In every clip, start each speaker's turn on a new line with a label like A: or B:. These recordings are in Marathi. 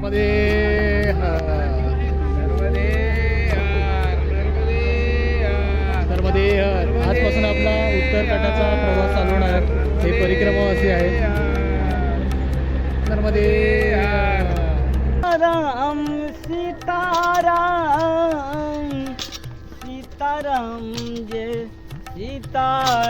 A: मध्ये नर्मदे हर. आजपासून आपला उत्तर काठाचा प्रवास चालू होणार आहे. हे परिक्रमा असे आहे नर्मदे
B: राम सीताराम सीताराम जय सीताराम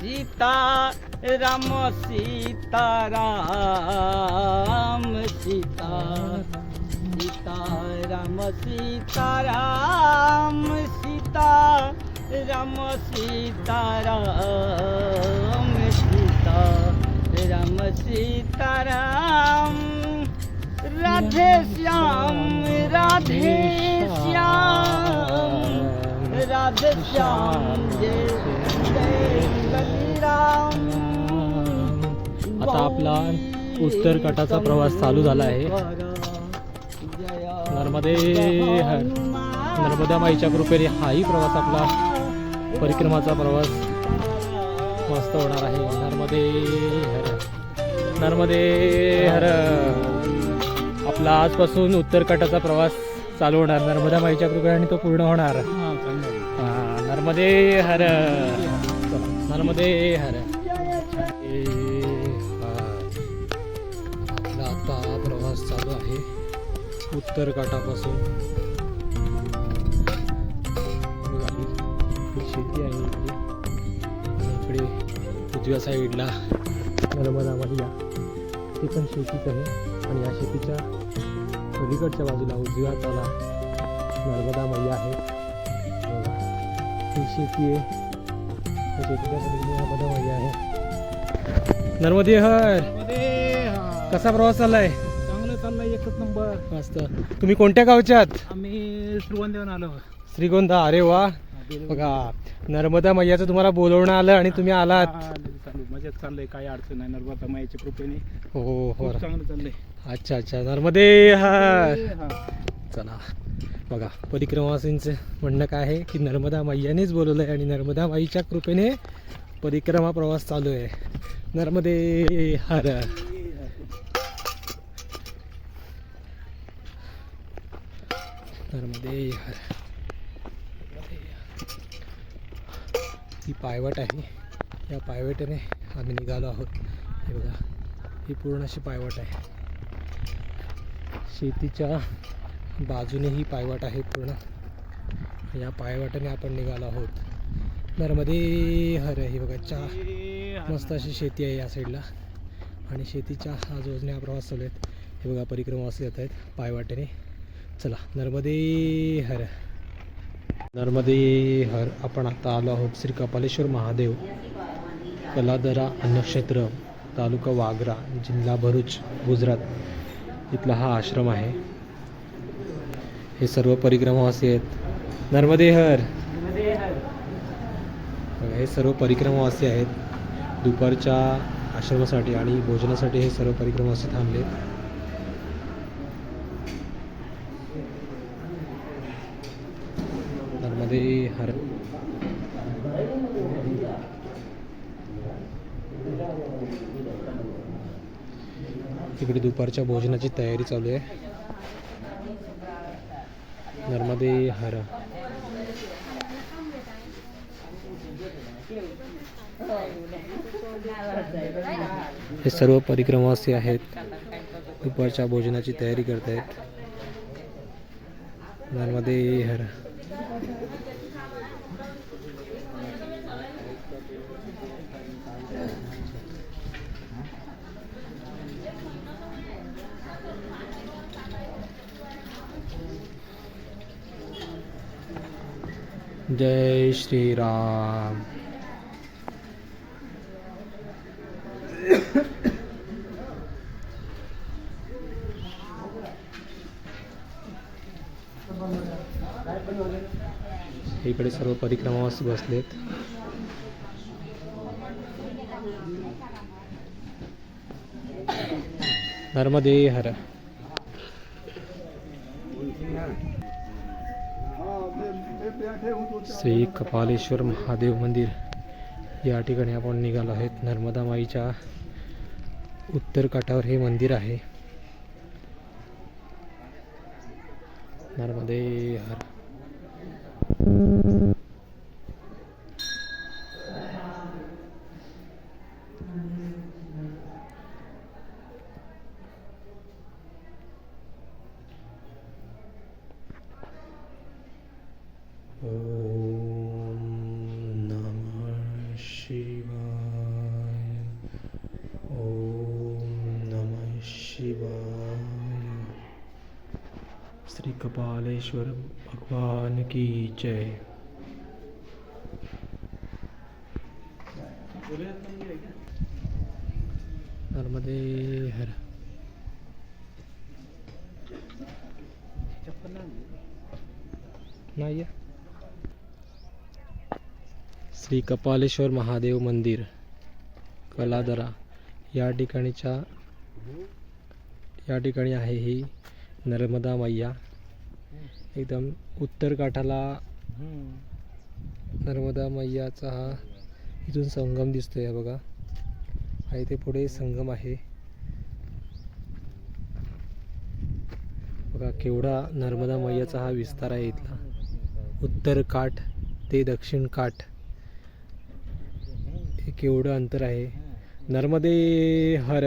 B: सीता राम सीता राम सीता। सीता राम सीता राम सीता राम सीता राम सीता। राम सीता राम। राधे श्याम राधे श्याम। राधे श्याम जय।
A: आता आपला उत्तर काठाचा प्रवास चालू झाला आहे. नर्मदे हर. नर्मदा माईच्या कृपेने हाही प्रवास आपला परिक्रमाचा प्रवास मस्त होणार आहे. नर्मदे हर नर्मदे हर. आपला आजपासून उत्तर काठाचा प्रवास चालू होणार. नर्मदा माईच्या कृपेने तो पूर्ण होणार. नर्मदे हर. मध्ये हर. आपला आता हा प्रवास चालू आहे. उत्तर काठापासून शेती आहे इकडे. उजव्या साईडला. नर्मदा मैया ती पण शेतीच आहे. आणि या शेतीच्या पलीकडच्या बाजूला उजव्या हाताला नर्मदा मैया आहे ही शेती आहे. त्या शेतीच्या पलीकडे नर्मदा मैया आहे नर्मदे हर। कसा प्रवास चाललाय?
B: चांगलं चाललंय एकच नंबर.
A: मस्त. तुम्ही कोणत्या गावच्या आहात?
B: आम्ही श्रीवंदेवन आलो.
A: श्रीगोंदा अरे वा. बघा नर्मदा मैयाचं तुम्हाला बोलवणं आलं आणि तुम्ही आलात.
B: मजेत चाललंय काही अडचण नाही. नर्मदा माईच्या कृपेने
A: हो हो
B: खूप चांगलं चाललंय.
A: अच्छा अच्छा. नर्मदे हर. चला. बघा परिक्रमावासींचं म्हणणं काय आहे की नर्मदा मैयानेच बोलवलं आहे आणि नर्मदा माईच्या कृपेने परिक्रमा प्रवास चालू आहे. नर्मदे हर. नर्मदे हर. ही पायवट आहे. या पायवटेने आम्ही निघालो आहोत. हे बघा ही पूर्ण अशी पायवट आहे. शेतीच्या बाजूने ही पायवाट आहे पूर्ण. या पायवाटाने आपण निघालो आहोत. नर्मदे हर हे बघा चहा. मस्त अशी शेती आहे या साईडला. आणि शेतीच्या आजूबाजूने हा प्रवास चालू आहेत हे बघा परिक्रमावासी येत आहेत पायवाटेने. चला नर्मदे हर. नर्मदे हर आपण आता आलो आहोत श्री कपालेश्वर महादेव कलादरा अन्नक्षेत्र तालुका वागरा जिल्हा भरूच गुजरात. इथला हा आश्रम आहे. हे सर्व परिक्रमावासी आहेत. नर्मदे हर बघा, हे सर्व परिक्रमावासी आहेत. दुपारच्या आश्रमासाठी आणि भोजनासाठी हे सर्व परिक्रमावासी थांबले. नर्मदे हर इकडे दुपारच्या भोजनाची तयारी चालू आहे. नर्मदे हर। हे सर्व परिक्रमावासी आहेत दुपारच्या भोजनाची तयारी करत आहेत नर्मदे हर। जय श्रीराम। इकडे सर्व परिक्रमास बसलेत. नर्मदे हर श्री कपालेश्वर महादेव मंदिर. या ठिकाणी आपण निघालो आहेत. नर्मदा माईच्या उत्तर काठावर हे मंदिर आहे. नर्मदे हर. ॐ नमः शिवाय ॐ नमः शिवाय श्री कपालेश्वर भगवान की जय नर्मदे हर नाही आहे. श्री कपालेश्वर महादेव मंदिर कलादरा. या ठिकाणीच्या या ठिकाणी आहे ही नर्मदा मैया. एकदम उत्तर काठाला नर्मदा मैयाचा हा इथून संगम दिसतोय हा बघा. हा इथे पुढे संगम आहे. बघा केवढा नर्मदा मैयाचा हा विस्तार आहे इथला. उत्तर काठ ते दक्षिण काठ. केवढं अंतर आहे? नर्मदे हर